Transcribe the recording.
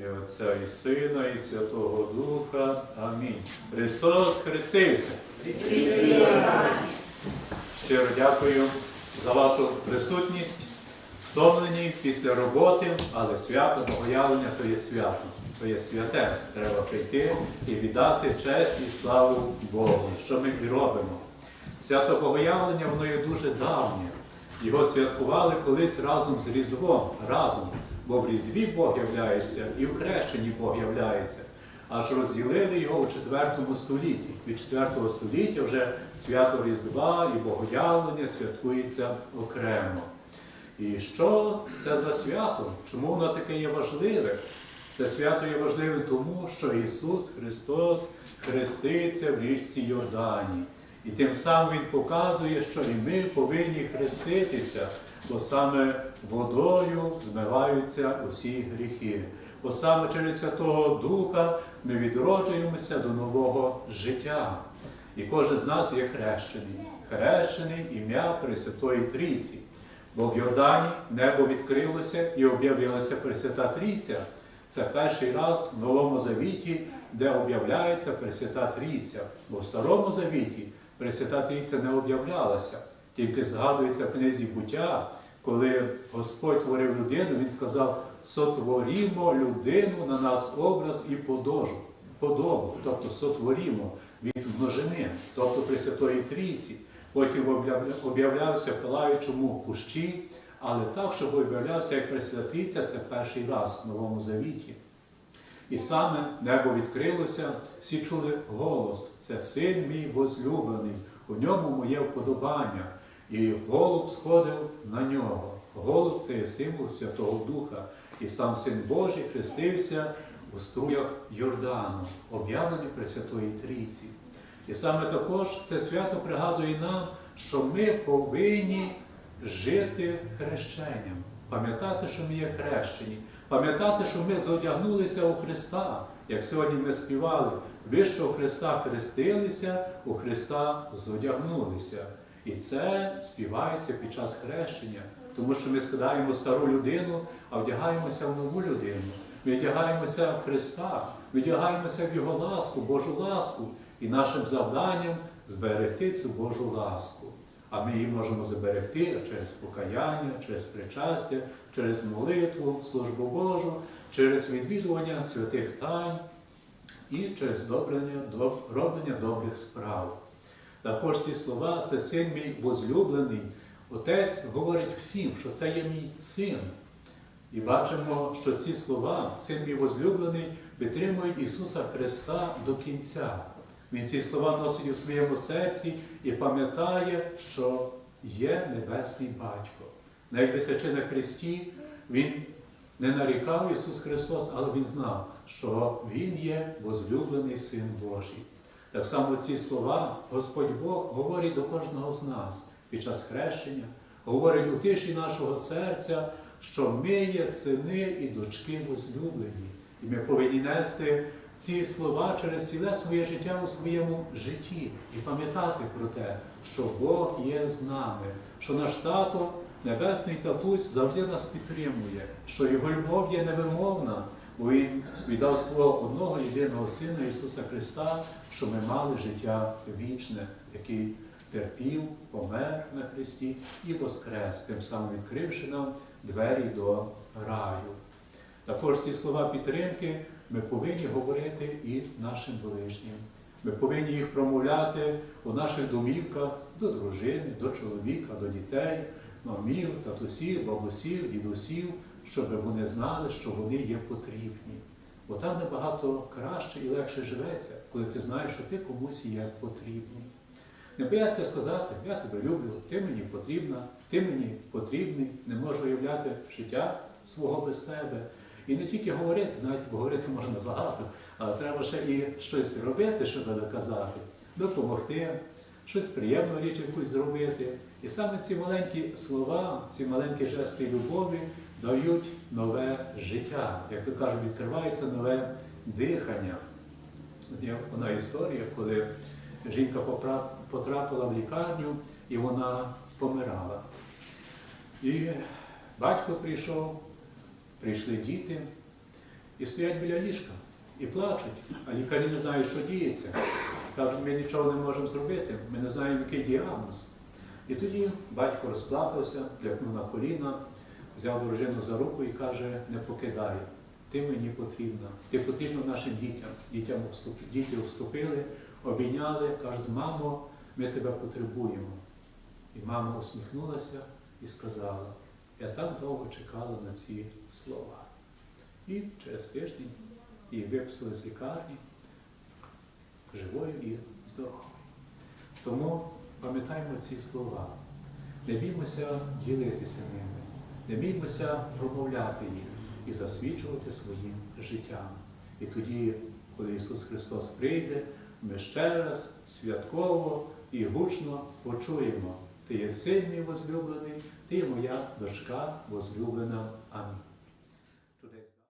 ім'я Отця і Сина, і Святого Духа. Амінь. Христос хрестився. Щиро дякую за вашу присутність, втомлені після роботи, але свято Богоявлення то є свято, то є святе. Треба прийти і віддати честь і славу Богу, що ми і робимо. Свято Богоявлення, воно є дуже давнє. Його святкували колись разом з Різдвом, разом. Бо в Різдві Бог являється і в хрещенні Бог являється. Аж розділили його у 4 столітті. Від 4 століття вже свято Різдва і Богоявлення святкується окремо. І що це за свято? Чому воно таке є важливе? Це свято є важливим тому, що Ісус Христос хреститься в річці Йордані. І тим самим Він показує, що і ми повинні хреститися, бо саме водою змиваються усі гріхи. Бо саме через Святого Духа ми відроджуємося до нового життя. І кожен з нас є хрещений, хрещений ім'я Пресвятої Трійці. Бо в Йордані небо відкрилося і об'явилася Пресвята Трійця. Це перший раз в Новому Завіті, де об'являється Пресвята Трійця. Бо в Старому Завіті Пресвята Трійця не об'являлася, тільки згадується в книзі буття, коли Господь творив людину, Він сказав, сотворімо людину на нас образ і подожу, подобу, тобто сотворімо від множини, тобто Пресвятої Трійці. Потім об'являвся в палаючому кущі, але так, щоб об'являвся як Пресвятиця, це перший раз в Новому Завіті. І саме небо відкрилося, всі чули голос. Це син мій возлюблений, у ньому моє вподобання. І голуб сходив на нього. Голуб це є символ Святого Духа. І сам Син Божий хрестився у струях Йордану, об'явлені Пресвятої Трійці. І саме також це свято пригадує нам, що ми повинні жити хрещенням, пам'ятати, що ми є хрещені, пам'ятати, що ми зодягнулися у Христа, як сьогодні ми співали, ви, що у Христа хрестилися, у Христа зодягнулися. І це співається під час хрещення, тому що ми скидаємо стару людину, а вдягаємося в нову людину. Ми вдягаємося в Христа, ми вдягаємося в Його ласку, Божу ласку. І нашим завданням зберегти цю Божу ласку. А ми її можемо зберегти через покаяння, через причастя, через молитву, службу Божу, через відвідування святих тайн і через роблення добрих справ. Також ці слова це син мій возлюблений. Отець говорить всім, що це є мій син. І бачимо, що ці слова, син мій возлюблений, підтримують Ісуса Христа до кінця. Він ці слова носить у своєму серці і пам'ятає, що є Небесний Батько. Навіть висячи на Христі, Він не нарікав Ісус Христос, але Він знав, що Він є возлюблений Син Божий. Так само ці слова Господь Бог говорить до кожного з нас під час хрещення, говорить у тиші нашого серця, що ми є сини і дочки возлюблені. І ми повинні нести ці слова через ціле своє життя у своєму житті і пам'ятати про те, що Бог є з нами, що наш тато, небесний татусь, завжди нас підтримує, що його любов є невимовна, бо Він віддав свого одного єдиного Сина Ісуса Христа, що ми мали життя вічне, який терпів, помер на Христі і воскрес, тим самим відкривши нам двері до раю. Також ці слова підтримки ми повинні говорити і нашим ближнім. Ми повинні їх промовляти у наших домівках до дружини, до чоловіка, до дітей, мамів, татусів, бабусів, дідусів, щоб вони знали, що вони є потрібні. Бо там набагато краще і легше живеться, коли ти знаєш, що ти комусь є потрібний. Не бояться сказати, я тебе люблю, ти мені потрібна, ти мені потрібний, не можу уявляти життя свого без тебе. І не тільки говорити, знаєте, бо говорити можна багато, але треба ще і щось робити, щоб доказати, допомогти, щось приємну річ якусь зробити. І саме ці маленькі слова, ці маленькі жести любові дають нове життя. Як то кажуть, відкривається нове дихання. Є одна історія, коли жінка потрапила в лікарню і вона помирала. І батько прийшов, прийшли діти, і стоять біля ліжка, і плачуть, а лікарі не знають, що діється. Кажуть, ми нічого не можемо зробити, ми не знаємо, який діагноз. І тоді батько розплакався, лягнув на коліна, взяв дружину за руку і каже, не покидай, ти мені потрібна, ти потрібна нашим дітям. Дітям діти вступили, обійняли, кажуть, мамо, ми тебе потребуємо. І мама усміхнулася і сказала, я так довго чекала на ці слова. І через тиждень її виписали з лікарні живою і здоровою. Тому пам'ятаємо ці слова. Не біймося ділитися ними, не біймося промовляти їх і засвідчувати своїм життям. І тоді, коли Ісус Христос прийде, ми ще раз святково і гучно почуємо. Ти є мій возлюблений, ти є моя дочка возлюблена. Амінь.